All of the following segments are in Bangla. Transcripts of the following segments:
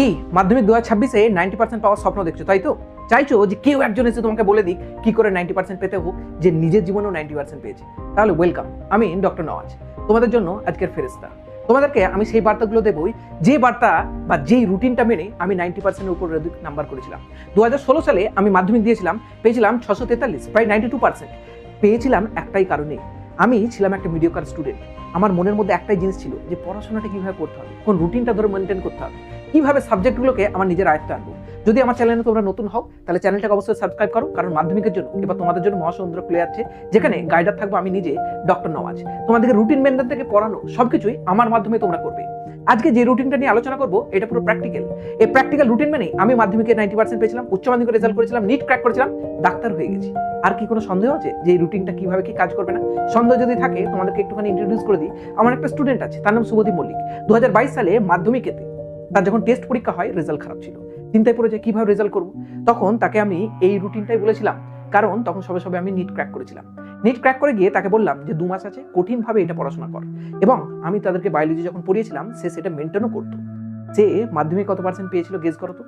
কি? মাধ্যমিক দু হাজার ছাব্বিশে নাইনটি পার্সেন্ট পাওয়ার স্বপ্ন দেখছ, তাই তো? চাইছো যে কেউ একজন এসে তোমাকে বলে দিক কি করে নাইনটি পার্সেন্ট পেতে হোক, যে নিজের জীবনেও নাইনটি পার্সেন্ট পেয়েছে। তাহলে ওয়েলকাম আমি ডক্টর নওয়াজ, তোমাদের জন্য আজকের ফেরিস্তা তোমাদেরকে আমি সেই বার্তাগুলো দেবই, যে বার্তা বা যেই রুটিনটা মেনে আমি নাইনটি পার্সেন্টের উপর নাম্বার করেছিলাম। দু হাজার ষোলো সালে আমি মাধ্যমিক দিয়েছিলাম, পেয়েছিলাম ছশো তেতাল্লিশ, প্রায় নাইনটি টু পার্সেন্ট পেয়েছিলাম একটাই কারণে, আমি ছিলাম একটা মিডিওকার স্টুডেন্ট আমার মনের মধ্যে একটাই জিনিস ছিল যে পড়াশোনাটা কীভাবে করতে হবে, কোন রুটিনটা ধরে মেনটেন করতে হবে। কীভাবে সাবজেক্টগুলোকে আমার নিজের আয়ত্তে আনব? যদি আমার চ্যানেলে তোমরা নতুন হও, তাহলে চ্যানেলটাকে অবশ্যই সাবস্ক্রাইব করো, কারণ মাধ্যমিকের জন্য এবার তোমাদের জন্য মহাসমুদ্র খুলে যাচ্ছে যেখানে গাইডার থাকব আমি নিজে ডক্টর নওয়াজ। তোমাদেরকে রুটিন মেনটেন থেকে পড়ানো সবকিছুই আমার মাধ্যমে তোমরা করবে। আজকে যে রুটিনটা নিয়ে আলোচনা করব, এটা পুরো প্র্যাকটিক্যাল এই প্র্যাকটিক্যাল রুটিন মেনে আমি মাধ্যমিকে নাইনটি পার্সেন্ট পেয়েছিলাম, উচ্চ মাধ্যমিকে রেজাল্ট করেছিলাম নিট ক্র্যাক করেছিলাম, ডাক্তার হয়ে গেছি। আর কি কোনো সন্দেহ আছে যে এই রুটিনটা কীভাবে কি কাজ করবে না? সন্দেহ যদি থাকে, তোমাদেরকে একটুখানি ইন্ট্রোডিউস করে দিই। আমার একটা স্টুডেন্ট আছে, তার নাম শুভদীপ মল্লিক। দু হাজার বাইশ সালে মাধ্যমিকেতে তার যখন টেস্ট পরীক্ষা হয় রেজাল্ট খারাপ ছিল। চিন্তায় পড়ে যায় কীভাবে রেজাল্ট করব? তখন তাকে আমি এই রুটিনটাই বলেছিলাম। কারণ তখন সবে সবে আমি নিট ক্র্যাক করেছিলাম। নিট ক্র্যাক করে গিয়ে তাকে বললাম যে, দু মাস আছে, কঠিনভাবে এটা পড়াশোনা কর। এবং আমি তাদেরকে বায়োলজি যখন পড়িয়েছিলাম, সে সেটা মেনটেনও করতো। সে মাধ্যমিক কত পার্সেন্ট পেয়েছিল গেস করো তো?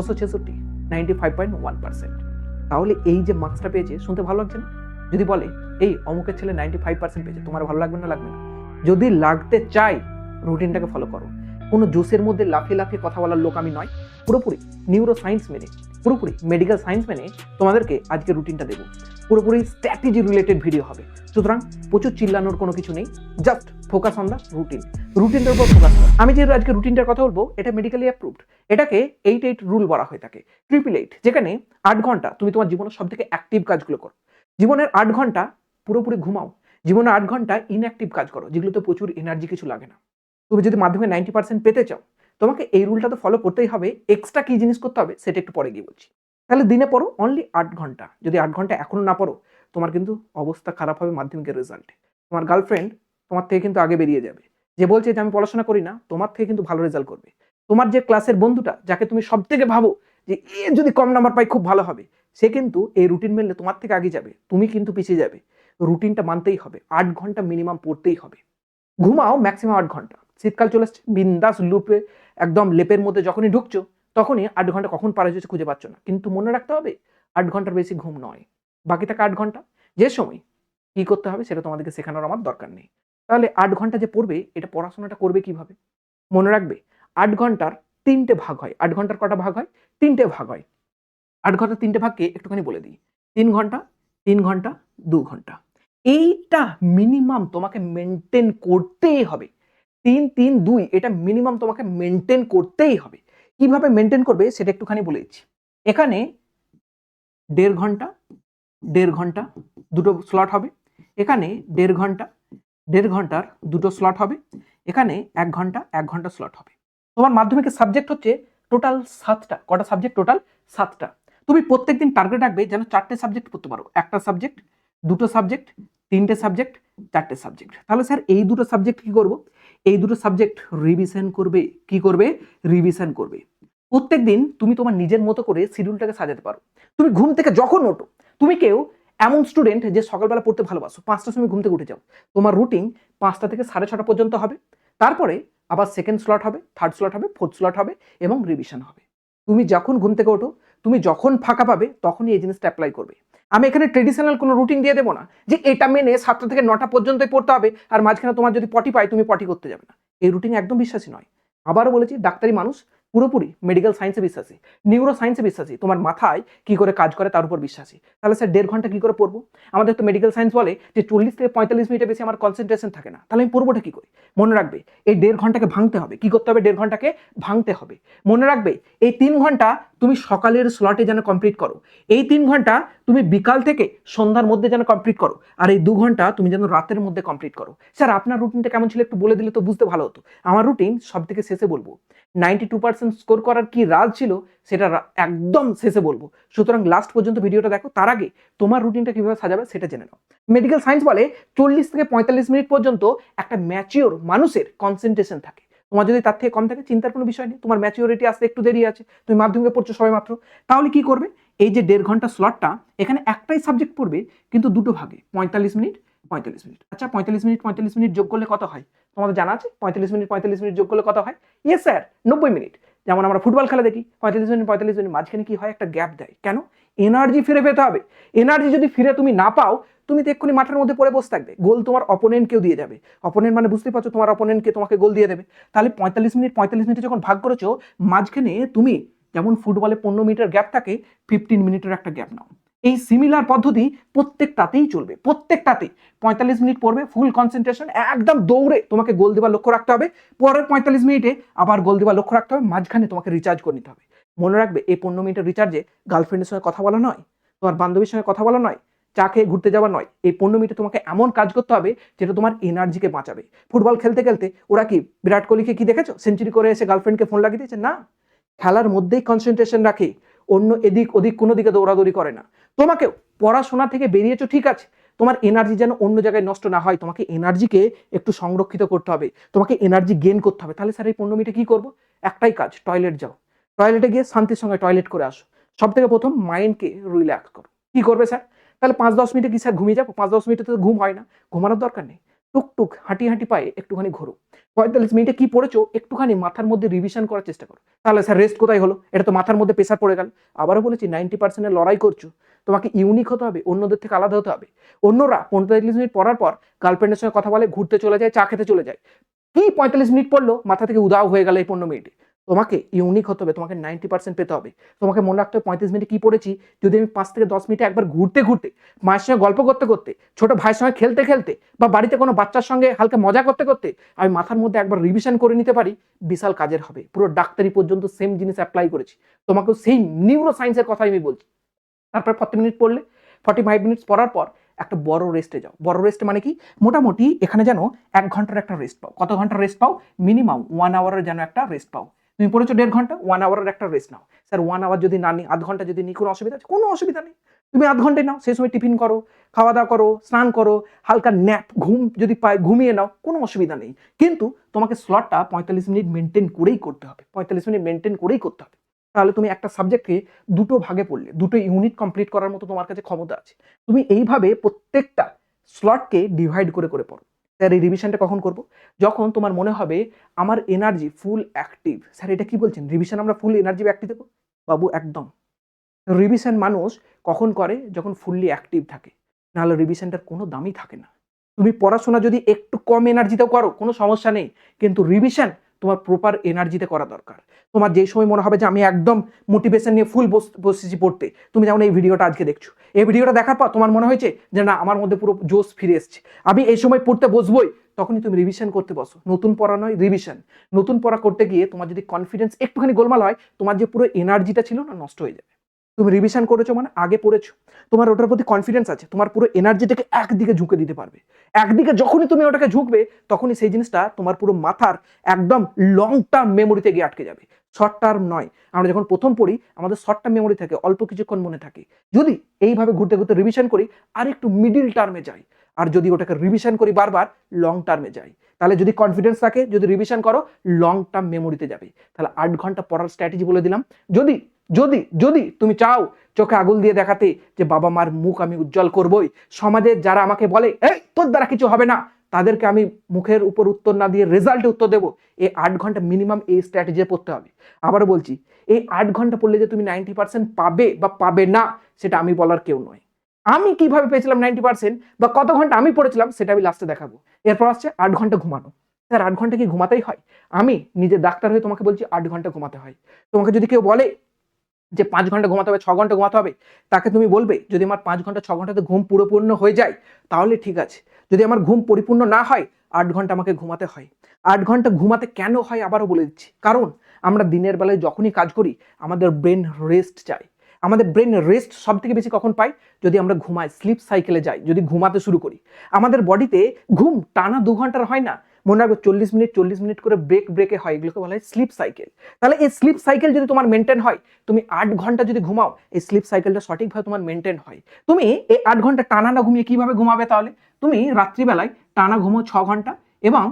ছশো ছেষট্টি ninety five point one percent তাহলে এই যে মার্কসটা পেয়েছে, শুনতে ভালো লাগছে না? যদি বলে, এই অমুকের ছেলে নাইনটি ফাইভ পার্সেন্ট পেয়েছে, তোমার ভালো লাগবে না লাগবে না। যদি লাগতে চাই রুটিনটাকে ফলো করো। কোনো জোসের মধ্যে লাফিয়ে লাফিয়ে কথা বলার লোক আমি নয়। পুরোপুরি নিউরো সায়েন্স মেনে, পুরোপুরি মেডিকেল সায়েন্স মেনে তোমাদেরকে আজকে রুটিনটা দেবো। পুরোপুরি স্ট্র্যাটেজি রিলেটেড ভিডিও হবে। সুতরাং প্রচুর চিল্লানোর কোনো কিছু নেই just focus on the routine রুটিনটার উপর ফোকাস আমি যে আজকে রুটিনটার কথা বলব, এটা মেডিকেলি অ্যাপ্রুভড এটাকে এইট এইট রুল বলা হয়ে থাকে। ট্রিপল এইট যেখানে আট ঘণ্টা তুমি তোমার জীবনের সব থেকে অ্যাক্টিভ কাজগুলো করো। জীবনের আট ঘণ্টা পুরোপুরি ঘুমাও। জীবনে আট ঘণ্টা ইনঅ্যাক্টিভ কাজ করো, যেগুলোতে প্রচুর এনার্জি কিছু লাগে না। তুমি যদি মাধ্যমে নাইনটি পার্সেন্ট পেতে চাও, তোমাকে এই রুলটা তো ফলো করতেই হবে এক্সট্রা কী জিনিস করতে হবে সেটা একটু পরে গিয়ে বলছি। তাহলে দিনে পড়ো অনলি আট ঘণ্টা। যদি আট ঘণ্টা এখনও না পড়ো, তোমার কিন্তু অবস্থা খারাপ হবে মাধ্যমিকের রেজাল্টে তোমার গার্লফ্রেন্ড তোমার থেকে কিন্তু আগে বেরিয়ে যাবে। যে বলছে যে আমি পড়াশোনা করি না, তোমার থেকে কিন্তু ভালো রেজাল্ট করবে। তোমার যে ক্লাসের বন্ধুটা, যাকে তুমি সব থেকে ভাবো যে এ যদি কম নাম্বার পাই খুব ভালো হবে, সে কিন্তু এই রুটিন মেনলে তোমার থেকে আগে যাবে, তুমি কিন্তু পিছিয়ে যাবে। রুটিনটা মানতেই হবে, আট ঘণ্টা মিনিমাম পড়তেই হবে। ঘুমাও ম্যাক্সিমাম আট ঘণ্টা। শীতকাল চলে আসছে, বিন্দাস লুপে, একদম লেপের মধ্যে যখনই ঢুকছো, তখনই আট ঘণ্টা কখন পারে যাচ্ছে খুঁজে পাচ্ছ না। কিন্তু মনে রাখতে হবে, আট ঘণ্টার বেশি ঘুম নয়। বাকি থাকে আট ঘণ্টা। যে সময় কী করতে হবে সেটা তোমাদেরকে শেখানোর আমার দরকার নেই। তাহলে আট ঘণ্টা যে পড়বে, এটা পড়াশোনাটা করবে কীভাবে? মনে রাখবে, আট ঘণ্টার তিনটে ভাগ হয়। আট ঘণ্টার কটা ভাগ হয়? তিনটে ভাগ হয়। আট ঘণ্টার তিনটে ভাগকে একটুখানি বলে দিই। তিন ঘণ্টা তিন ঘণ্টা, দু ঘণ্টা। এইটা মিনিমাম তোমাকে মেনটেন করতেই হবে। তিন তিন, দুই, এটা মিনিমাম তোমাকে মেনটেন করতেই হবে। কীভাবে মেনটেন করবে সেটা একটুখানি বলে দিচ্ছি। এখানে দেড় ঘণ্টা দেড় ঘণ্টা দুটো স্লট হবে। এখানে দেড় ঘণ্টা, দেড় ঘণ্টার দুটো স্লট হবে। এখানে এক ঘণ্টা এক ঘণ্টা স্লট হবে। তোমার মাধ্যমিকের সাবজেক্ট হচ্ছে টোটাল সাতটা। কটা সাবজেক্ট টোটাল সাতটা। তুমি প্রত্যেক দিন টার্গেট রাখবে যেন চারটে সাবজেক্ট পড়তে পারো। একটা সাবজেক্ট দুটো সাবজেক্ট তিনটে সাবজেক্ট চারটে সাবজেক্ট তাহলে স্যার এই দুটো সাবজেক্ট কি করব? এই দুটো সাবজেক্ট রিভিশন করবে, কি করবে? রিভিশন করবে। প্রত্যেক দিন তুমি তোমার নিজের মতো করে শিডিউলটাকে সাজাতে পারো। তুমি ঘুম থেকে যখন ওঠো, তুমি কেউ এমন স্টুডেন্ট যে সকালবেলা পড়তে ভালোবাসো, পাঁচটার সময় ঘুম থেকে উঠে যাও। তোমার রুটিন পাঁচটা থেকে সাড়ে ছটা পর্যন্ত হবে। তারপরে আবার সেকেন্ড স্লট হবে থার্ড স্লট হবে ফোর্থ স্লট হবে এবং রিভিশন হবে। তুমি যখন ঘুম থেকে ওঠো, তুমি যখন ফাঁকা পাবে, তখনই এই জিনিসটা অ্যাপ্লাই করবে। আমি এখানে ট্রেডিশনাল কোনো রুটিন দিয়ে দেবো না যে এটা মেনে সাতটা থেকে নটা পর্যন্তই পড়তে হবে আর মাঝখানে তোমার যদি পটি পায়, তুমি পটি করতে যাবে না। এই রুটিন একদম বিশ্বাসী নয়। আবারও বলেছি, ডাক্তারি মানুষ পুরোপুরি মেডিকেল সায়েন্সে বিশ্বাসী নিউরো সায়েন্সে বিশ্বাসী। তোমার মাথায় কি করে কাজ করে তার উপর বিশ্বাসী। তাহলে স্যার দেড় ঘণ্টা কি করে পড়ব? আমাদের তো মেডিকেল সায়েন্স বলে যে চল্লিশ থেকে পঁয়তাল্লিশ মিনিটের বেশি আমার কনসেন্ট্রেশন থাকে না। তাহলে আমি পড়বোটা কি করে? মনে রাখবে, এই দেড় ঘন্টাকে ভাঙতে হবে। কি করতে হবে? দেড় ঘন্টাকে ভাঙতে হবে। মনে রাখবে, এই তিন ঘণ্টা তুমি সকালের স্লটে যেন কমপ্লিট করো। এই তিন ঘণ্টা তুমি বিকাল থেকে সন্ধ্যার মধ্যে যেন কমপ্লিট করো। আর এই দু ঘণ্টা তুমি যেন রাতের মধ্যে কমপ্লিট করো। স্যার আপনার রুটিনটা কেমন ছিল একটু বলে দিলে তো বুঝতে ভালো হতো। আমার রুটিন সব থেকে শেষে বলব। নাইনটি টু পার্সেন্ট স্কোর করার কি রাজ ছিল সেটা একদম শেষে বলব। সুতরাং লাস্ট পর্যন্ত ভিডিওটা দেখো। তার আগে তোমার রুটিনটা কীভাবে সাজাবে সেটা জেনে নাও। মেডিকেল সায়েন্স বলে চল্লিশ থেকে পঁয়তাল্লিশ মিনিট পর্যন্ত একটা ম্যাচিওর মানুষের কনসেন্ট্রেশন থাকে। তোমার যদি তার থেকে কম থাকে, চিন্তার কোনো বিষয় নেই। তোমার ম্যাচিওরিটি আসতে একটু দেরি আছে, তুমি মাধ্যমিকে পড়ছো সবাই মাত্র। তাহলে কি করবে? এই যে দেড় ঘণ্টা স্লটটা এখানে একটাই সাবজেক্ট পড়বে, কিন্তু দুটো ভাগে, পঁয়তাল্লিশ মিনিট পঁয়তাল্লিশ মিনিট। আচ্ছা পঁয়তাল্লিশ মিনিট পঁয়তাল্লিশ মিনিট যোগ করলে কত হয়? তোমাদের জানা আছে, পঁয়তাল্লিশ মিনিট পঁয়তাল্লিশ মিনিট যোগ করলে কত হয়? ইয়ে স্যার নব্বই মিনিট। যেমন আমরা ফুটবল খেলা দেখি, পঁয়তাল্লিশ মিনিট পঁয়তাল্লিশ মিনিট মাঝখানে কি হয়? একটা গ্যাপ দেয়। কেন? এনার্জি ফিরে পেতে হবে। এনার্জি যদি ফিরে তুমি না পাও, তুমি তো এক্ষুনি মাঠের মধ্যে পড়ে বসে থাকবে। গোল তোমার অপোনেন্টকেও দিয়ে যাবে। অপোনেন্ট মানে বুঝতে পারছ, তোমার অপোনেন্টকে তোমাকে গোল দিয়ে দেবে। তাহলে পঁয়তাল্লিশ মিনিট, পঁয়তাল্লিশ মিনিটে যখন ভাগ করেছ, মাঝখানে তুমি যেমন ফুটবলে পনেরো মিনিটের গ্যাপ থাকে ফিফটিন মিনিটের একটা গ্যাপ নাও। এই সিমিলার পদ্ধতি প্রত্যেকটাতেই চলবে, প্রত্যেকটাতেই। পঁয়তাল্লিশ মিনিট পড়বে ফুল কনসেন্ট্রেশন একদম দৌড়ে তোমাকে গোল দেওয়ার লক্ষ্য রাখতে হবে। পরের পঁয়তাল্লিশ মিনিটে আবার গোল দেওয়ার লক্ষ্য রাখতে হবে, মাঝখানে তোমাকে রিচার্জ করে নিতে হবে। মনে রাখবে, এই পনেরো মিনিটের রিচার্জে গার্লফ্রেন্ডের সঙ্গে কথা বলা নয়, তোমার বান্ধবীর সঙ্গে কথা বলা নয়, চা খেয়ে ঘুরতে যাওয়া নয়। এই পনেরো মিনিটে তোমাকে এমন কাজ করতে হবে যেটা তোমার এনার্জিকে বাঁচাবে। ফুটবল খেলতে খেলতে ওরা কি বিরাট কোহলিকে কি দেখেছ? সেঞ্চুরি করে এসে গার্লফ্রেন্ডকে ফোন লাগিয়ে দিয়েছে? না। খেলার মধ্যেই কনসেন্ট্রেশন রাখে। অন্য এদিক, ওদিক, কোনো দিকে দৌড়াদৌড়ি করে না। তোমাকে পড়াশোনা থেকে বেরিয়েছো, ঠিক আছে। তোমার এনার্জি যেন অন্য জায়গায় নষ্ট না হয়। তোমাকে এনার্জিকে একটু সংরক্ষিত করতে হবে। তোমাকে এনার্জি গেন করতে হবে। তাহলে স্যার এই পনেরো মিনিটে কী করব? একটাই কাজ টয়লেট যাও। টয়লেটে গিয়ে শান্তির সঙ্গে টয়লেট করে আসো। সব থেকে প্রথম মাইন্ডকে রিল্যাক্স করো। কী করবে স্যার তাহলে পাঁচ দশ মিনিটে কি স্যার ঘুমিয়ে যাব? পাঁচ দশ মিনিটে তো ঘুম হয় না। ঘুমানোর দরকার নেই। টুকটুক, হাঁটি হাঁটি পায়ে একটুখানি ঘোরো। পঁয়তাল্লিশ মিনিটে কি পড়েছো? একটুখানি মাথার মধ্যে রিভিশন করার চেষ্টা করো। তাহলে স্যার রেস্ট কোথায় হলো? এটা তো মাথার মধ্যে প্রেশার পড়ে গেল। আবারও বলেছি নাইনটি পার্সেন্টের লড়াই করছ। তোমাকে ইউনিক হতে হবে, অন্যদের থেকে আলাদা হতে হবে। অন্যরা পঁয়তাল্লিশ মিনিট পড়ার পর গার্লফ্রেন্ডের সঙ্গে কথা বলে, ঘুরতে চলে যায়, চা খেতে চলে যায়। কি পঁয়তাল্লিশ মিনিট পড়ল? মাথা থেকে উদাও হয়ে গেল এই পনেরো মিনিটে। তোমাকে ইউনিক হতে হবে, তোমাকে নাইনটি পার্সেন্ট পেতে হবে। তোমাকে মনে রাখতে হবে, পঁয়ত্রিশ মিনিটে কি পড়েছি? যদি আমি পাঁচ থেকে দশ মিনিটে একবার ঘুরতে ঘুরতে, মায়ের সঙ্গে গল্প করতে করতে, ছোট ভাইয়ের সঙ্গে খেলতে খেলতে, বা বাড়িতে কোনো বাচ্চার সঙ্গে হালকা মজা করতে করতে, আমি মাথার মধ্যে একবার রিভিশন করে নিতে পারি, বিশাল কাজের হবে। পুরো ডাক্তারি পর্যন্ত সেম জিনিস অ্যাপ্লাই করেছি। তোমাকেও সেই নিউরো সায়েন্সের কথাই আমি বলছি। তারপর ফর্টি মিনিট পড়লে ফর্টি ফাইভ মিনিটস পড়ার পর একটা বড় রেস্টে যাও। বড় রেস্ট মানে কি? মোটামুটি এখানে যেন এক ঘণ্টার একটা রেস্ট পাও। কত ঘণ্টার রেস্ট পাও? মিনিমাম ওয়ান আওয়ারের যেন একটা রেস্ট পাও। তুমি পড়েছো দেড় ঘণ্টা? ওয়ান আওয়ারের একটা রেস্ট নাও। স্যার ওয়ান আওয়ার যদি না নিই আধ ঘণ্টা যদি নিই কোনো অসুবিধা আছে? কোনো অসুবিধা নেই। তুমি আধ ঘন্টায় নাও, সেই সময় টিফিন করো খাওয়া দাওয়া করো, স্নান করো, হালকা ন্যাপ ঘুম যদি পায়, ঘুমিয়ে নাও, কোনো অসুবিধা নেই। কিন্তু তোমাকে স্লটটা পঁয়তাল্লিশ মিনিট মেনটেন করেই করতে হবে। পঁয়তাল্লিশ মিনিট মেনটেন করেই করতে হবে। তাহলে তুমি একটা সাবজেক্টকে দুটো ভাগে পড়লে, দুটো ইউনিট কমপ্লিট করার মতো তোমার কাছে ক্ষমতা আছে। তুমি এইভাবে প্রত্যেকটা স্লটকে ডিভাইড করে করে পড়ো। স্যার এই রিভিশনটা কখন করব? যখন তোমার মনে হবে আমার এনার্জি ফুল অ্যাক্টিভ স্যার, এটা কি বলছেন? রিভিশন আমরা ফুল এনার্জি অ্যাক্টিভ দেবো? বাবু, একদম। রিভিশন মানুষ কখন করে? যখন ফুললি অ্যাক্টিভ থাকে। নাহলে রিভিশনটার কোনো দামই থাকে না। তুমি পড়াশোনা যদি একটু কম এনার্জিতেও করো, কোনো সমস্যা নেই। কিন্তু রিভিশন তোমার প্রপার এনার্জিতে করা দরকার। তোমার যেই সময় মনে হবে যে আমি একদম মোটিভেশন নিয়ে ফুল বসেছি পড়তে, তুমি যেমন এই ভিডিওটা আজকে দেখছ। এই ভিডিওটা দেখার পর তোমার মনে হয়েছে যে না, আমার মধ্যে পুরো জোশ ফিরে এসছে। আমি এই সময় পড়তে বসবই, তখনই তুমি রিভিশন করতে বসো। নতুন পড়া নয় রিভিশন নতুন পড়া করতে গিয়ে তোমার যদি কনফিডেন্স একটুখানি গোলমাল হয়, তোমার যে পুরো এনার্জিটা ছিল না, নষ্ট হয়ে যাবে। তুমি রিভিশন করেছ মানে আগে পড়েছো। তোমার ওটার প্রতি কনফিডেন্স আছে, তোমার পুরো এনার্জিটাকে একদিকে ঝুঁকে দিতে পারবে। একদিকে যখনই তুমি ওটাকে ঝুঁকবে, তখনই সেই জিনিসটা তোমার পুরো মাথার একদম লং টার্ম মেমোরিতে গিয়ে আটকে যাবে। শর্ট টার্ম নয়। আমরা যখন প্রথম পড়ি, আমাদের শর্ট টার্ম মেমোরি থাকে, অল্প কিছুক্ষণ মনে থাকে। যদি এইভাবে ঘুরতে ঘুরতে রিভিশন করি আর একটু মিডিল টার্মে যাই। আর যদি ওটাকে রিভিশন করি বারবার লং টার্মে যাই। তাহলে যদি কনফিডেন্স থাকে, যদি রিভিশন করো লং টার্ম মেমোরিতে যাবে। তাহলে আট ঘণ্টা পড়ার স্ট্র্যাটেজি বলে দিলাম। যদি যদি যদি তুমি চাও চোখে আগুল দিয়ে দেখাতে যে বাবা মার মুখ আমি উজ্জ্বল করবই, সমাজের যারা আমাকে বলে, এই, তোর দ্বারা কিছু হবে না, তাদেরকে আমি মুখের উপর উত্তর না দিয়ে রেজাল্টে উত্তর দেবো। এই আট ঘণ্টা মিনিমাম এই স্ট্র্যাটেজি পড়তে হবে। আবারও বলছি, এই আট ঘণ্টা পড়লে যে তুমি নাইনটি পার্সেন্ট পাবে বা পাবে না, সেটা আমি বলার কেউ নয় আমি কীভাবে পেয়েছিলাম নাইনটি পার্সেন্ট বা কত ঘণ্টা আমি পড়েছিলাম, সেটা আমি লাস্টে দেখাবো। এরপর আসছে আট ঘণ্টা ঘুমানো। স্যার, আট ঘণ্টা কি ঘুমাতেই হয়? আমি নিজে ডাক্তার হয়ে তোমাকে বলছি আট ঘণ্টা ঘুমাতে হয়। তোমাকে যদি কেউ বলে যে পাঁচ ঘণ্টা ঘুমাতে হবে, ছ ঘণ্টা ঘুমাতে হবে, তাকে তুমি বলবে, যদি আমার পাঁচ ঘণ্টা, ছ ঘন্টাতে ঘুম পুরোপূর্ণ হয়ে যায়, তাহলে ঠিক আছে। যদি আমার ঘুম পরিপূর্ণ না হয়, আট ঘণ্টা আমাকে ঘুমাতে হয়। আট ঘণ্টা ঘুমাতে কেন হয় আবারও বলে দিচ্ছি। কারণ আমরা দিনের বেলায় যখনই কাজ করি, আমাদের ব্রেন রেস্ট চাই আমাদের ব্রেন রেস্ট সব থেকে বেশি কখন পাই যদি আমরা ঘুমাই স্লিপ সাইকেলে যাই, যদি ঘুমাতে শুরু করি। আমাদের বডিতে ঘুম টানা দু ঘণ্টার হয় না মনে রাখবে চল্লিশ মিনিট চল্লিশ মিনিট করে ব্রেক ব্রেকে হয়, এগুলোকে বলা হয় স্লিপ সাইকেল তাহলে এই স্লিপ সাইকেল যদি তোমার মেনটেন হয়, তুমি আট ঘণ্টা যদি ঘুমাও, এই স্লিপ সাইকেলটা সঠিকভাবে তোমার মেনটেন হয়। তুমি এই আট ঘণ্টা টানা না ঘুমিয়ে কীভাবে ঘুমাবে তাহলে? তুমি রাত্রিবেলায় টানা ঘুমো ছ ঘণ্টা এবং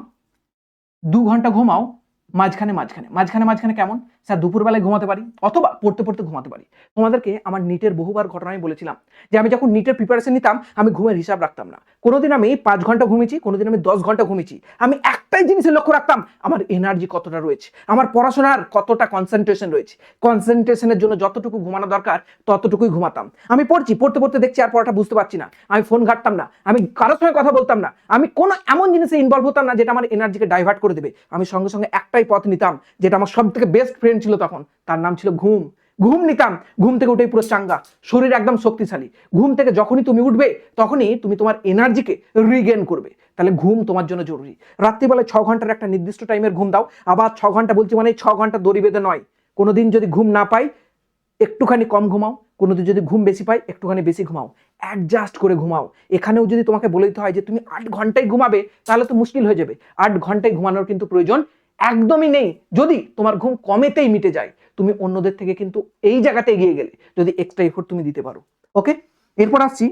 দু ঘণ্টা ঘুমাও মাঝখানে মাঝখানে। মাঝখানে মাঝখানে কেমন? স্যার, দুপুরবেলায় ঘুমাতে পারি, অথবা পড়তে পড়তে ঘুমাতে পারি। তোমাদেরকে আমার নিটের বহুবার ঘটনা আমি বলেছিলাম যে, আমি যখন নিটের প্রিপারেশন নিতাম, আমি ঘুমের হিসাব রাখতাম না। কোনোদিন আমি পাঁচ ঘণ্টা ঘুমিয়েছি, কোনোদিন আমি দশ ঘণ্টা ঘুমিয়েছি। আমি একটাই জিনিসের লক্ষ্য রাখতাম, আমার এনার্জি কতটা রয়েছে, আমার পড়াশোনার কতটা কনসেন্ট্রেশন রয়েছে। কনসেন্ট্রেশনের জন্য যতটুকু ঘুমানো দরকার, ততটুকুই ঘুমাতাম। আমি পড়ছি, পড়তে পড়তে দেখছি আর পড়াটা বুঝতে পারছি না। আমি ফোন ঘাটতাম না, আমি কারোর সঙ্গে কথা বলতাম না। আমি কোনো এমন জিনিসে ইনভলভ হতাম না, যেটা আমার এনার্জিকে ডাইভার্ট করে দেবে। আমি সঙ্গে সঙ্গে একটাই পথ নিতাম, যেটা আমার সব থেকে বেস্ট ফ্রেন্ড ছিল তখন। তার নাম ছিল ঘুম। ঘুম নিতাম। ঘুম থেকে উঠেই পুরো চাঙ্গা। শরীর একদম শক্তিশালী। ঘুম থেকে যখনই তুমি উঠবে, তখনই তুমি তোমার এনার্জিকে রিগেন করবে। তাহলে ঘুম তোমার জন্য জরুরি। রাত্রিবেলায় ছ ঘণ্টার একটা নির্দিষ্ট টাইমের ঘুম দাও। আবার ছ ঘণ্টা বলছি মানে ছ ঘণ্টা দড়ি বেঁধে নয়। কোনোদিন যদি ঘুম না পাই, একটুখানি কম ঘুমাও। কোনোদিন যদি ঘুম বেশি পাই, একটুখানি বেশি ঘুমাও। অ্যাডজাস্ট করে ঘুমাও। এখানেও যদি তোমাকে বলে দিতে হয় যে তুমি আট ঘন্টায় ঘুমাবে, তাহলে তো মুশকিল হয়ে যাবে। আট ঘন্টায় ঘুমানোর কিন্তু প্রয়োজন একদমই নেই। যদি তোমার ঘুম কমেতেই মিটে যায়, তুমি অন্যদের থেকে কিন্তু এই জায়গাতে এগিয়ে গেলে যদি এক্সট্রা এফোর্ট তুমি দিতে পারো। ওকে এরপর আসছি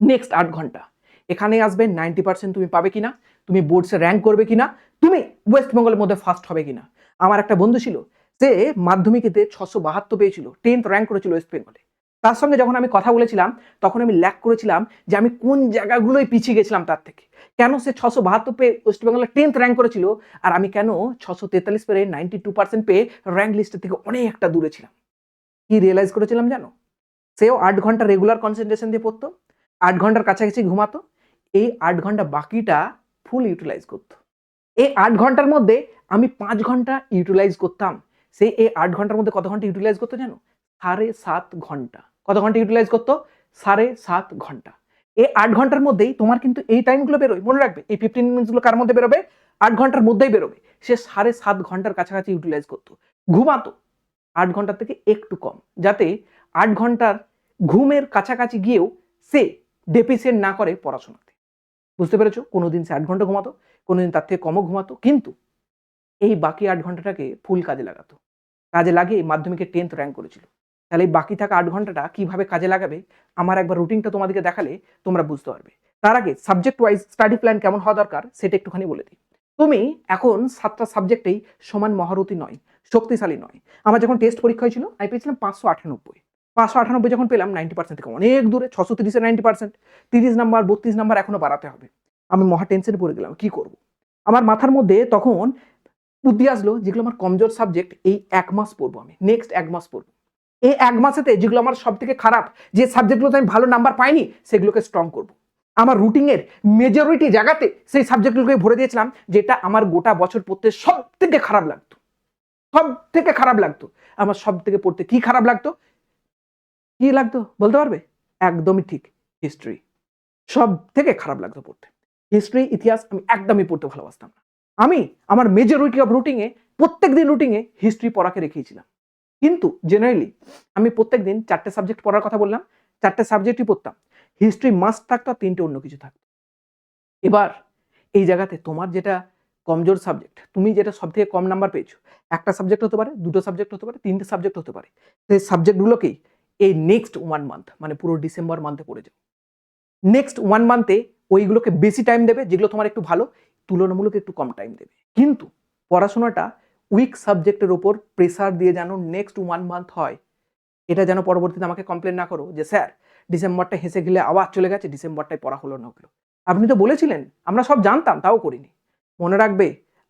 নেক্সট আট ঘণ্টা। এখানে আসবে নাইনটি পার্সেন্ট তুমি পাবে কিনা, তুমি বোর্ডসে র্যাঙ্ক করবে কিনা, তুমি ওয়েস্ট বেঙ্গলের মধ্যে ফার্স্ট হবে কিনা। আমার একটা বন্ধু ছিল, সে মাধ্যমিকেতে ছশো বাহাত্তর পেয়েছিল টেন্থ র্যাঙ্ক করেছিল ওয়েস্ট বেঙ্গলে তার সঙ্গে যখন আমি কথা বলেছিলাম, তখন আমি ল্যাক করেছিলাম যে আমি কোন জায়গাগুলোয় পিছিয়ে গেছিলাম তার থেকে। কেন সে ছশো বাহাত্তর পেয়ে ওয়েস্ট বেঙ্গলে টেন্থ র্যাঙ্ক করেছিল? আর আমি কেন ছশো তেতাল্লিশ পেয়ে নাইনটি টু পার্সেন্ট পেয়ে র্যাঙ্ক লিস্টের থেকে অনেকটা দূরে ছিলাম? কি রিয়েলাইজ করেছিলাম জানো? সেও আট ঘণ্টা রেগুলার কনসেন্ট্রেশন দিয়ে পড়তো, আট ঘণ্টার কাছাকাছি ঘুমাতো, এই আট ঘণ্টা বাকিটা ফুল ইউটিলাইজ করতো। এই আট ঘণ্টার মধ্যে আমি পাঁচ ঘণ্টা ইউটিলাইজ করতাম। সে এই আট ঘণ্টার মধ্যে কত ঘণ্টা ইউটিলাইজ করতো জানো? সাড়ে সাত ঘণ্টা। কত ঘণ্টা ইউটিলাইজ করতো? সাড়ে সাত ঘণ্টা। এই আট ঘণ্টার মধ্যেই তোমার কিন্তু এই টাইমগুলো বেরোয়, মনে রাখবে? এই ফিফটিন মিনিটসগুলো কার মধ্যে বেরোবে? আট ঘণ্টার মধ্যেই বেরোবে। সে সাড়ে সাত ঘণ্টার কাছাকাছি ইউটিলাইজ করতো। ঘুমাতো। আট ঘণ্টার থেকে একটু কম, যাতে আট ঘণ্টার ঘুমের কাছাকাছি গিয়েও সে ডেপিসেন্ট না করে পড়াশোনাতে। বুঝতে পেরেছ? কোনোদিন সে আট ঘণ্টা ঘুমাতো, কোনোদিন তার থেকে কমও ঘুমাতো, কিন্তু এই বাকি আট ঘন্টাটাকে ফুল কাজে লাগাতো। কাজে লাগিয়ে মাধ্যমিকে টেন্থ র্যাঙ্ক করেছিল। তাহলে এই বাকি থাকা আট ঘন্টাটা কীভাবে কাজে লাগাবে? আমার একবার রুটিনটা তোমাদেরকে দেখালে তোমরা বুঝতে পারবে। তার আগে সাবজেক্ট ওয়াইজ স্টাডি প্ল্যান কেমন হওয়া দরকার সেটা একটুখানি বলে দিই। তুমি এখন সাতটা সাবজেক্টেই সমান মহারতী নয়, শক্তিশালী নয়। আমার যখন টেস্ট পরীক্ষা হয়েছিল, আমি পেয়েছিলাম পাঁচশো আটানব্বই। পাঁচশো আটানব্বই যখন পেলাম নাইনটি পার্সেন্ট থেকে অনেক দূরে, ছশো তিরিশে নাইনটি পার্সেন্ট তিরিশ নাম্বার বত্রিশ নাম্বার এখনও বাড়াতে হবে। আমি মহা টেনশনে পড়ে গেলাম, কি করব? আমার মাথার মধ্যে তখন বুদ্ধি আসলো যেগুলো আমার কমজোর সাবজেক্ট এই এক মাস পড়ব আমি নেক্সট এক মাস পড়ব। এই এক মাসেতে যেগুলো আমার সব থেকে খারাপ, যে সাবজেক্টগুলোতে আমি ভালো নাম্বার পাইনি, সেগুলোকে স্ট্রং করব। আমার রুটিনের মেজরিটি জায়গাতে সেই সাবজেক্টগুলোকে ভরে দিয়েছিলাম, যেটা আমার গোটা বছর পড়তে সব থেকে খারাপ লাগতো। সব থেকে খারাপ লাগতো। আমার সব থেকে পড়তে কি খারাপ লাগতো? কি লাগতো? বলতে পারবে? একদমই ঠিক। হিস্ট্রি সব থেকে খারাপ লাগতো পড়তে। হিস্ট্রি ইতিহাস আমি একদমই পড়তে ভালোবাসতাম না। আমি আমার মেজরিটি অফ রুটিনে প্রত্যেক দিন রুটিনে হিস্ট্রি পড়াকে রেখেছিলাম। কিন্তু জেনারেলি আমি প্রত্যেক দিন চারটে সাবজেক্ট পড়ার কথা বললাম, চারটে সাবজেক্টই পড়তাম। হিস্ট্রি মাস্ট থাকতো আর তিনটে অন্য কিছু থাকতো। এবার এই জায়গাতে তোমার যেটা কমজোর সাবজেক্ট তুমি যেটা সব থেকে কম নাম্বার পেয়েছ, একটা সাবজেক্ট হতে পারে, দুটো সাবজেক্ট হতে পারে, তিনটে সাবজেক্ট হতে পারে। সেই সাবজেক্টগুলোকেই এই নেক্সট ওয়ান মান্থ মানে পুরো ডিসেম্বর মান্থে পড়ে যাও। নেক্সট ওয়ান মান্থে ওইগুলোকে বেশি টাইম দেবে, যেগুলো তোমার একটু ভালো, তুলনামূলক একটু কম টাইম দেবে। কিন্তু পড়াশোনাটা উইক সাবজেক্টের ওপর প্রেসার দিয়ে যেন নেক্সট ওয়ান মান্থ হয়। এটা যেন পরবর্তীতে আমাকে কমপ্লেন না করো যে, স্যার ডিসেম্বরটা হেসে গেলে আবার চলে গেছে, ডিসেম্বরটায় পড়া হলো না হলো আপনি তো বলেছিলেন, আমরা সব জানতাম, তাও করিনি। মনে রাখবে,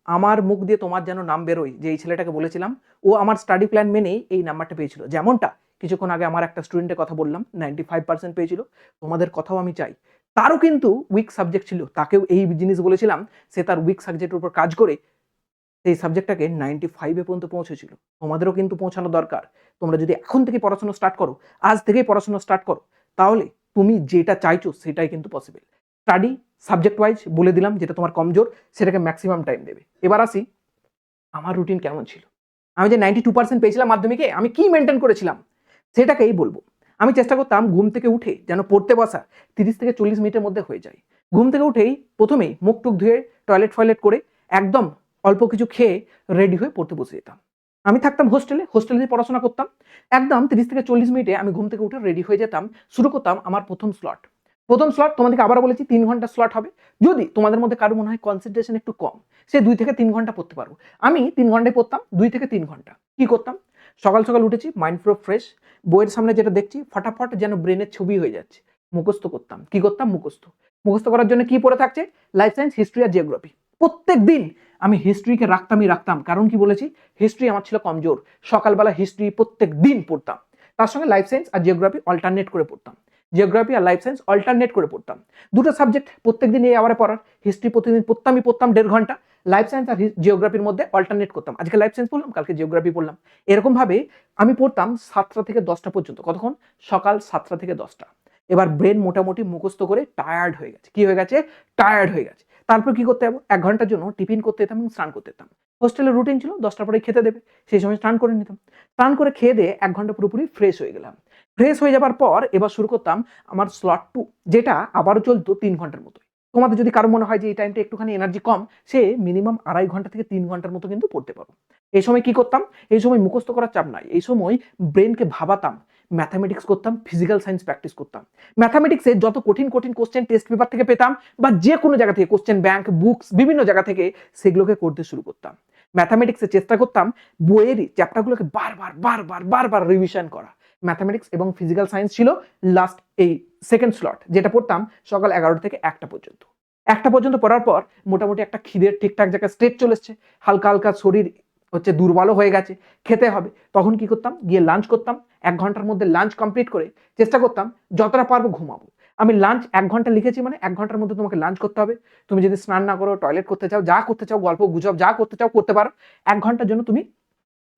আমার মুখ দিয়ে তোমার যেন নাম বেরোয়, যে এই ছেলেটাকে বলেছিলাম, ও আমার স্টাডি প্ল্যান মেনেই এই নাম্বারটা পেয়েছিল। যেমনটা, কিছুক্ষণ আগে আমার একটা স্টুডেন্টের কথা বললাম নাইনটি ফাইভ পার্সেন্ট পেয়েছিল, তোমাদের কথাও আমি চাই। তারও কিন্তু উইক সাবজেক্ট ছিল, তাকেও এই জিনিস বলেছিলাম, সে তার উইক সাবজেক্টের উপর কাজ করে সেই সাবজেক্টটাকে নাইনটি ফাইভে পর্যন্ত পৌঁছেছিল। তোমাদেরও কিন্তু পৌঁছানো দরকার। তোমরা যদি এখন থেকে পড়াশোনা স্টার্ট করো, আজ থেকেই পড়াশোনা স্টার্ট করো, তাহলে তুমি যেটা চাইছো সেটাই কিন্তু পসিবল স্টাডি সাবজেক্ট ওয়াইজ বলে দিলাম যেটা তোমার কমজোর, সেটাকে ম্যাক্সিমাম টাইম দেবে। এবার আসি, আমার রুটিন কেমন ছিল? আমি যে নাইনটি টু পার্সেন্ট পেয়েছিলাম মাধ্যমিকে, আমি কি মেনটেন করেছিলাম? সেটাকেই বলব। আমি চেষ্টা করতাম ঘুম থেকে উঠে যেন পড়তে বসা তিরিশ থেকে চল্লিশ মিনিটের মধ্যে হয়ে যায়। ঘুম থেকে উঠেই প্রথমেই মুখ টুক ধুয়ে টয়লেট ফয়লেট করে একদম অল্প কিছু খেয়ে রেডি হয়ে পড়তে বসে যেতাম। আমি থাকতাম হোস্টেলে হোস্টেলে যে পড়াশোনা করতাম। একদম তিরিশ থেকে চল্লিশ মিনিটে আমি ঘুম থেকে উঠে রেডি হয়ে যেতাম, শুরু করতাম আমার প্রথম স্লট প্রথম স্লট তোমাদেরকে আবার বলেছি, তিন ঘণ্টা স্লট হবে। যদি তোমাদের মধ্যে কারও মনে হয় কনসেন্ট্রেশন একটু কম, সে দুই থেকে তিন ঘণ্টা পড়তে পারব আমি তিন ঘন্টায় পড়তাম, দুই থেকে তিন ঘণ্টা। কি করতাম? সকাল সকাল উঠেছি মাইন্ড পুরো ফ্রেশ বইয়ের সামনে যেটা দেখছি, ফটাফট যেন ব্রেনের ছবি হয়ে যাচ্ছে। মুখস্থ করতাম। কি করতাম? মুখস্থ। মুখস্থ করার জন্য কি পড়ে থাকছে? লাইফ সায়েন্স হিস্ট্রি আর জিওগ্রাফি প্রত্যেক দিন আমি হিস্ট্রিকে রাখতামই রাখতাম। কারণ কি বলেছি? হিস্ট্রি আমার ছিল কমজোর। সকালবেলা হিস্ট্রি প্রত্যেক দিন পড়তাম। তার সঙ্গে লাইফ সায়েন্স আর জিওগ্রাফি অল্টারনেট করে পড়তাম। জিওগ্রাফি আর লাইফ সায়েন্স অল্টারনেট করে পড়তাম। দুটো সাবজেক্ট প্রত্যেক দিন এই আবারে পড়ার। হিস্ট্রি প্রতিদিন পড়তামই পড়তাম দেড় ঘণ্টা। লাইফ সায়েন্স আর জিওগ্রাফির মধ্যে অল্টারনেট করতাম। আজকে লাইফ সায়েন্স পড়লাম, কালকে জিওগ্রাফি পড়লাম। এরকমভাবে আমি পড়তাম সাতটা থেকে দশটা পর্যন্ত। কতক্ষণ? সকাল সাতটা থেকে দশটা। এবার ব্রেন মোটামুটি মুখস্থ করে টায়ার্ড হয়ে গেছে। কি হয়ে গেছে? টায়ার্ড হয়ে গেছে। তারপর কি করতে হবে? এক ঘণ্টার জন্য টিফিন করতে যেতাম এবং স্নান করতে যেতাম। হোস্টেলের রুটিন ছিল, দশটার পরে খেতে দেবে। সেই সময় স্নান করে নিতাম। স্নান করে খেয়ে দিয়ে এক ঘণ্টা পুরোপুরি ফ্রেশ হয়ে গেলাম। ফ্রেশ হয়ে যাবার পর এবার শুরু করতাম আমার স্লট টু যেটা আবারও চলতো তিন ঘণ্টার মতো। তোমাদের যদি কারও মনে হয় যে এই টাইমটা একটুখানি এনার্জি কম, সে মিনিমাম আড়াই ঘণ্টা থেকে তিন ঘণ্টার মতো কিন্তু পড়তে পারো। এই সময় কি করতাম? এই সময় মুখস্থ করার চাপ নাই। এই সময় ব্রেনকে ভাবাতাম ম্যাথামেটিক্স করতাম ফিজিক্যাল সায়েন্স প্র্যাকটিস করতাম। ম্যাথামেটিক্সে যত কঠিন কঠিন কোশ্চেন টেস্ট পেপার থেকে পেতাম বা যে কোনো জায়গা থেকে কোশ্চেন ব্যাংক বুকস বিভিন্ন জায়গা থেকে, সেগুলোকে করতে শুরু করতাম। ম্যাথামেটিক্সে চেষ্টা করতাম বইয়েরই চ্যাপ্টারগুলোকে বারবার বারবার বারবার রিভিশন করা। ম্যাথামেটিক্স এবং ফিজিক্যাল সায়েন্স ছিল লাস্ট এই সেকেন্ড স্লট যেটা পড়তাম সকাল এগারোটা থেকে একটা পর্যন্ত। একটা পর্যন্ত পড়ার পর মোটামুটি একটা খিদের ঠিকঠাক জায়গায় স্টেট চলে এসছে। হালকা হালকা শরীর হচ্ছে দুর্বলও হয়ে গেছে, খেতে হবে। তখন কি করতাম? গিয়ে লাঞ্চ করতাম, এক ঘণ্টার মধ্যে লাঞ্চ কমপ্লিট করে চেষ্টা করতাম, যতটা পারব ঘুমাবো। আমি লাঞ্চ এক ঘণ্টা লিখেছি মানে এক ঘণ্টার মধ্যে তোমাকে লাঞ্চ করতে হবে। তুমি যদি স্নান না করো টয়লেট করতে চাও, যা করতে চাও, গল্প, গুজব, যা করতে চাও, করতে পারো। এক ঘণ্টার জন্য তুমি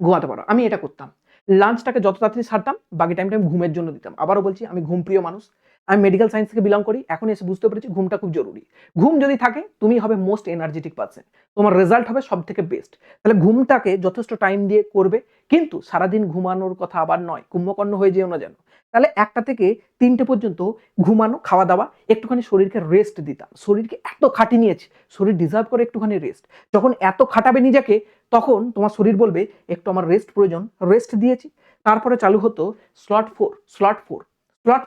ঘুমাতে পারো। আমি এটা করতাম। লাঞ্চটাকে যত তাড়াতাড়ি সারতাম, বাকি টাইমটা আমি ঘুমের জন্য দিতাম। আবারও বলছি, আমি ঘুম প্রিয় মানুষ। আমি মেডিকেল সায়েন্স থেকে বিলং করি, এখন এসে বুঝতে পেরেছি ঘুমটা খুব জরুরি। ঘুম যদি থাকে, তুমি হবে মোস্ট এনার্জেটিক পার্সন তোমার রেজাল্ট হবে সব থেকে বেস্ট তাহলে ঘুমটাকে যথেষ্ট টাইম দিয়ে করবে, কিন্তু সারাদিন ঘুমানোর কথা আবার নয়, কুম্ভকর্ণ হয়ে যেও না যেন। তাহলে একটা থেকে তিনটে পর্যন্ত ঘুমানো, খাওয়া দাওয়া, একটুখানি শরীরকে রেস্ট দিতাম শরীরকে এত খাটি নিয়েছে, শরীর ডিজার্ভ করে একটুখানি রেস্ট যখন এত খাটাবে নিজেকে, তখন তোমার শরীর বলবে, একটু আমার রেস্ট প্রয়োজন রেস্ট দিয়েছি। তারপরে চালু হতো স্লট ফোর স্লট ফোর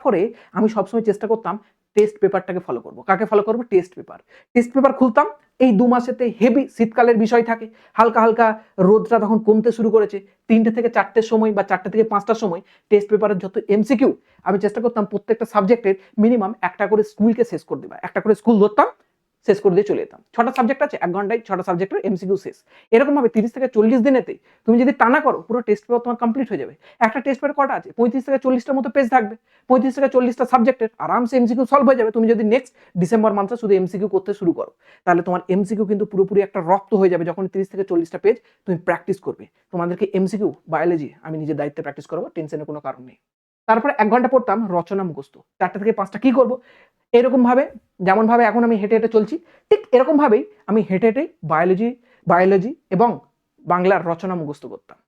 ফোরে আমি সবসময় চেষ্টা করতাম টেস্ট পেপারটাকে ফলো করব। কাকে ফলো করব? টেস্ট পেপার টেস্ট পেপার খুলতাম, এই দু মাসেতে হেভি শীতকালের বিষয় থাকে। হালকা হালকা রোদটা তখন কমতে শুরু করেছে। তিনটে থেকে চারটের সময় বা চারটে থেকে পাঁচটার সময় টেস্ট পেপারের যত এমসিকিউ আমি চেষ্টা করতাম প্রত্যেকটা সাবজেক্টের মিনিমাম একটা করে স্কুলকে শেষ করে দেবা একটা করে স্কুল ধরতাম শেষ করে দিয়ে চলে যেতাম। ছটা সাবজেক্ট আছে, এক ঘন্টায় ছটা সাবজেক্টের এমসিকিউ শেষ। এরকম ভাবে তিরিশ থেকে চল্লিশ দিনেতে তুমি যদি টানা করো, পুরো টেস্ট পেপার তোমার কমপ্লিট হয়ে যাবে। একটা টেস্ট পেপার কটা আছে? পঁয়ত্রিশ থেকে চল্লিশটার মতো পেজ থাকবে। পঁয়ত্রিশ থেকে চল্লিশটা সাবজেক্টের আরামসে এমসিকিউ সলভ হয়ে যাবে। তুমি যদি নেক্সট ডিসেম্বর মান্থে শুধু এমসিকিউ করতে শুরু করো, তাহলে তোমার এমসিকিউ কিন্তু পুরোপুরি একটা রক্ত হয়ে যাবে। যখন তিরিশ থেকে চল্লিশটা পেজ তুমি প্র্যাকটিস করবে। তোমাদেরকে এমসিকিউ বায়োলজি আমি নিজের দায়িত্বে প্র্যাকটিস করব টেনশনের কোনো কারণ নেই। তারপরে এক ঘণ্টা পড়তাম রচনা মুখস্থ। চারটা থেকে পাঁচটা কি করব? এরকম ভাবে, যেমন ভাবে এখন আমি হেঁটে হেঁটে চলছি, ঠিক এরকম ভাবেই আমি হেঁটে হেঁটে বায়োলজি বায়োলজি এবং বাংলার রচনা মুখস্থ করতাম।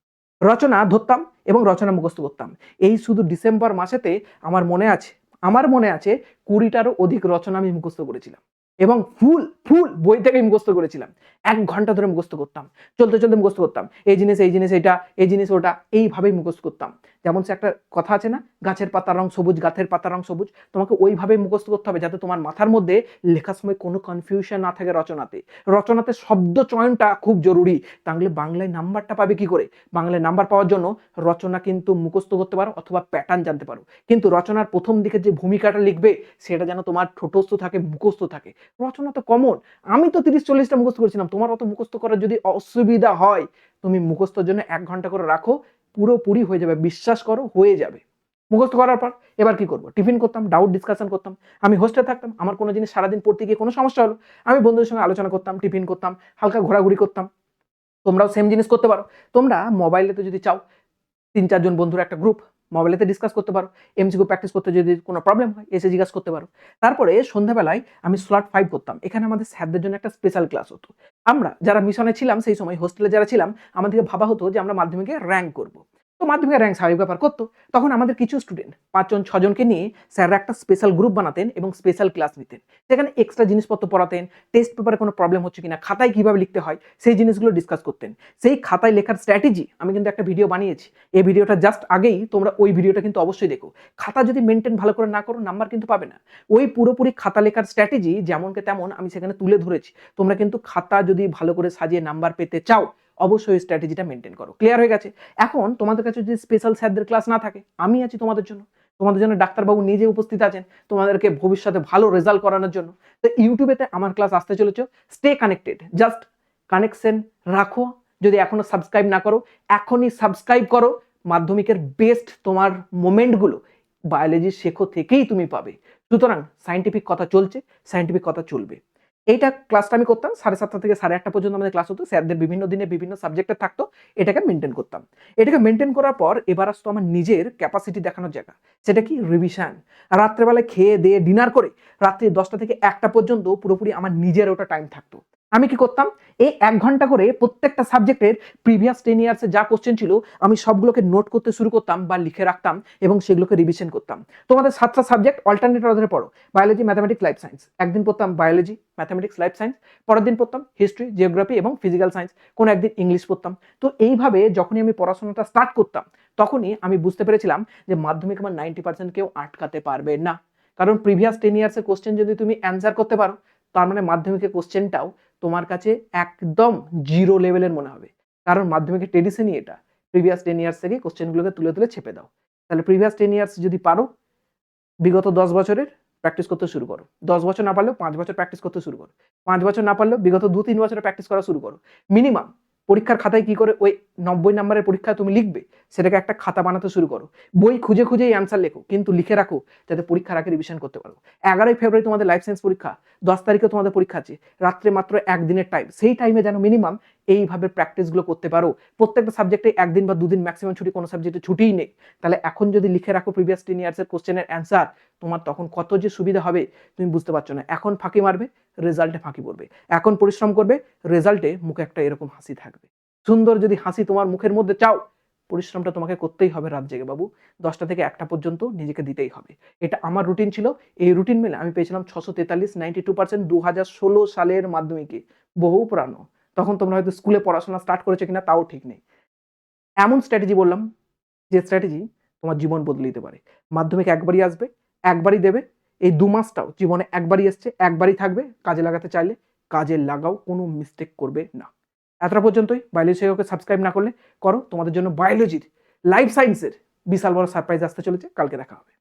রচনা ধরতাম এবং রচনা মুখস্থ করতাম। এই শুধু ডিসেম্বর মাসেতে আমার মনে আছে, আমার মনে আছে কুড়িটারও অধিক রচনা আমি মুখস্থ করেছিলাম এবং ফুল ফুল বই থেকে মুখস্থ করেছিলাম। এক ঘণ্টা ধরে মুখস্থ করতাম, চলতে চলতে মুখস্থ করতাম, এই জিনিস এই জিনিস এটা এই জিনিস, ওটা, এইভাবেই মুখস্থ করতাম। যেমন সে একটা কথা আছে না, গাছের পাতার রং সবুজ, গাছের পাতার রং সবুজ, তোমাকে ওইভাবে মুখস্থ করতে হবে যাতে তোমার মাথার মধ্যে লেখার সময় কোনো কনফিউশন না থাকে রচনাতে। রচনাতে শব্দ চয়নটা খুব জরুরি। তাহলে বাংলায় নাম্বারটা পাবে কি করে? বাংলায় নাম্বার পাওয়ার জন্য রচনা কিন্তু মুখস্থ করতে পারো অথবা প্যাটার্ন জানতে পারো। কিন্তু রচনার প্রথম দিকে যে ভূমিকাটা লিখবে, সেটা যেন তোমার ঠোঁটস্থ থাকে, মুখস্থ থাকে। রচনা তো কমন আমি তো তিরিশ চল্লিশটা মুখস্থ করেছিলাম। তোমার অত মুখস্থ করার যদি অসুবিধা হয়, তুমি মুখস্থর জন্য এক ঘণ্টা করে রাখো। পুরোপুরি হয়ে যাবে, বিশ্বাস করো, হয়ে যাবে। মুখস্থ করার পর এবার কি করব? টিফিন করতাম ডাউট ডিসকাশন করতাম, আমি হোস্টেলে থাকতাম, আমার কোনো জিনিস সারাদিন পড়তে গিয়ে কোনো সমস্যা হলো, আমি বন্ধুদের সঙ্গে আলোচনা করতাম, টিফিন করতাম, হালকা ঘোরাঘুরি করতাম। তোমরাও সেম জিনিস করতে পারো। তোমরা মোবাইলে তো যদি চাও, তিন চারজন বন্ধুর একটা গ্রুপ মোবাইলেতে ডিসকাস করতে পারো এমসিকিউ প্র্যাকটিস করতে যদি কোনো প্রবলেম হয় এসে জিজ্ঞাসা করতে পারো। তারপরে সন্ধ্যাবেলায় আমি স্লট ফাইভ করতাম। এখানে আমাদের স্যারদের জন্য একটা স্পেশাল ক্লাস হতো। আমরা যারা মিশনে ছিলাম, সেই সময় হোস্টেলে যারা ছিলাম, আমাদেরকে ভাবা হতো যে আমরা মাধ্যমিকে র্যাঙ্ক করব। তো মাধ্যমিকের র্যাঙ্ক স্বাভাবিক ব্যাপার করতো তখন আমাদের কিছু স্টুডেন্ট পাঁচজন, ছজনকে নিয়ে স্যাররা একটা স্পেশাল গ্রুপ বানাতেন এবং স্পেশাল ক্লাস নিতেন। সেখানে এক্সট্রা জিনিসপত্র পড়াতেন টেস্ট পেপারে কোনো প্রবলেম হচ্ছে কিনা, খাতায় কীভাবে লিখতে হয়, সেই জিনিসগুলো ডিসকাস করতেন। সেই খাতায় লেখার স্ট্র্যাটেজি আমি কিন্তু একটা ভিডিও বানিয়েছি। এই ভিডিওটা জাস্ট আগেই তোমরা ওই ভিডিওটা কিন্তু অবশ্যই দেখো। খাতা যদি মেনটেন ভালো করে না করো নাম্বার কিন্তু পাবে না। ওই পুরোপুরি খাতা লেখার স্ট্র্যাটেজি যেমনকে তেমন আমি সেখানে তুলে ধরেছি। তোমরা কিন্তু খাতা যদি ভালো করে সাজিয়ে নাম্বার পেতে চাও অবশ্যই স্ট্র্যাটেজিটা মেনটেন করো। ক্লিয়ার হয়ে গেছে? এখন তোমাদের কাছে যদি স্পেশাল স্যারদের ক্লাস না থাকে, আমি আছি তোমাদের জন্য। তোমাদের জন্য ডাক্তারবাবু নিজে উপস্থিত আছেন তোমাদেরকে ভবিষ্যতে ভালো রেজাল্ট করানোর জন্য। তো ইউটিউবেতে আমার ক্লাস আসতে চলেছে। স্টে কানেক্টেড জাস্ট কানেকশন রাখো। যদি এখনও সাবস্ক্রাইব না করো, এখনই সাবস্ক্রাইব করো। মাধ্যমিকের বেস্ট তোমার মোমেন্টগুলো বায়োলজি শেখো থেকেই তুমি পাবে। সুতরাং সাইন্টিফিক কথা চলছে সাইন্টিফিক কথা চলবে। এইটা ক্লাসটা আমি করতাম, সাড়ে সাতটা থেকে সাড়ে আটটা পর্যন্ত আমাদের ক্লাস হতো। স্যারদের বিভিন্ন দিনে বিভিন্ন সাবজেক্টে থাকতো, এটাকে মেনটেন করতাম। এটাকে মেনটেন করার পর এবার আসতো আমার নিজের ক্যাপাসিটি দেখানোর জায়গা। সেটা কি? রিভিশন রাত্রেবেলায় খেয়ে দিয়ে ডিনার করে রাত্রি দশটা থেকে একটা পর্যন্ত পুরোপুরি আমার নিজের ওটা টাইম থাকতো। আমি কি করতাম? এই এক ঘণ্টা করে প্রত্যেকটা সাবজেক্টের প্রিভিয়াস টেন ইয়ার্সে যা কোশ্চেন ছিল, আমি সবগুলোকে নোট করতে শুরু করতাম বা লিখে রাখতাম এবং সেগুলোকে রিভিশন করতাম। তোমাদের সাতটা সাবজেক্ট অল্টারনেট অর্ডারে পড়ো। বায়োলজি ম্যাথামেটিক্স লাইফ সায়েন্স একদিন পড়তাম বায়োলজি ম্যাথামেটিক্স লাইফ সায়েন্স পরের দিন পড়তাম হিস্ট্রি জিওগ্রাফি এবং ফিজিক্যাল সায়েন্স কোনো একদিন ইংলিশ পড়তাম। তো এইভাবে যখনই আমি পড়াশোনাটা স্টার্ট করতাম, তখনই আমি বুঝতে পেরেছিলাম যে মাধ্যমিক আমার নাইনটি পার্সেন্ট কেউ আটকাতে পারবে না। কারণ প্রিভিয়াস টেন ইয়ার্সের কোশ্চেন যদি তুমি অ্যান্সার করতে পারো তার মানে মাধ্যমিকের কোশ্চেনটাও তোমার কাছে একদম জিরো লেভেলের মনে হবে। কারণ মাধ্যমিকের ট্রেডিশনই এটা। প্রিভিয়াস টেন ইয়ার্স থেকে কোশ্চেনগুলোকে তুলে তুলে ছেপে দাও। তাহলে প্রিভিয়াস টেন ইয়ার্স যদি পারো, বিগত দশ বছরের প্র্যাকটিস করতে শুরু করো। দশ বছর না পারলেও পাঁচ বছর প্র্যাকটিস করতে শুরু করো। পাঁচ বছর না পারলেও বিগত দু তিন বছরে প্র্যাকটিস করা শুরু করো। মিনিমাম পরীক্ষার খাতায় কি করে ওই নব্বই নম্বরের পরীক্ষা তুমি লিখবে, সেটাকে একটা খাতা বানাতে শুরু করো। বই খুঁজে খুঁজে এই অ্যান্সার লেখো, কিন্তু লিখে রাখো যাতে পরীক্ষার আগে রিভিশন করতে পারো। এগারোই ফেব্রুয়ারি তোমাদের লাইফ সায়েন্স পরীক্ষা, দশ তারিখে তোমাদের পরীক্ষা আছে, রাত্রে মাত্র একদিনের টাইম সেই টাইমে যেন মিনিমাম এইভাবে প্র্যাকটিসগুলো করতে পারো। প্রত্যেকটা সাবজেক্টে একদিন বা দুদিন ম্যাক্সিমাম ছুটি, কোনো সাবজেক্টে ছুটিই নেই। তাহলে এখন যদি লিখে রাখো প্রিভিয়াস টেন ইয়ার্সের কোশ্চেনের অ্যান্সার তোমার তখন কত যে সুবিধা হবে তুমি বুঝতে পারছ না। এখন ফাঁকি মারবে রেজাল্টে ফাঁকি পড়বে। এখন পরিশ্রম করবে রেজাল্টে মুখে একটা এরকম হাসি থাকবে। সুন্দর যদি হাসি তোমার মুখের মধ্যে চাও, পরিশ্রমটা তোমাকে করতেই হবে রাত জেগে বাবু। দশটা থেকে একটা পর্যন্ত নিজেকে দিতেই হবে। এটা আমার রুটিন ছিল। এই রুটিন মেলে আমি পেয়েছিলাম ছশো তেতাল্লিশ নাইনটি টু পার্সেন্ট দু হাজার ষোলো সালের মাধ্যমিকে। বহু পুরানো। তখন তোমরা হয়তো স্কুলে পড়াশোনা স্টার্ট করেছ কিনা তাও ঠিক নেই। এমন স্ট্র্যাটেজি বললাম, যে স্ট্র্যাটেজি তোমার জীবন বদলে দিতে পারে। মাধ্যমিক একবারই আসবে, একবারই দেবে। এই দু মাসটাও জীবনে একবারই এসছে, একবারই থাকবে। কাজে লাগাতে চাইলে কাজে লাগাও, কোনো মিস্টেক করবে না। এতটা পর্যন্তই। বায়োলজি ওকে সাবস্ক্রাইব না করলে করো। তোমাদের জন্য বায়োলজির লাইফ সায়েন্সের বিশাল বড় সারপ্রাইজ আসতে চলেছে। কালকে দেখা হবে।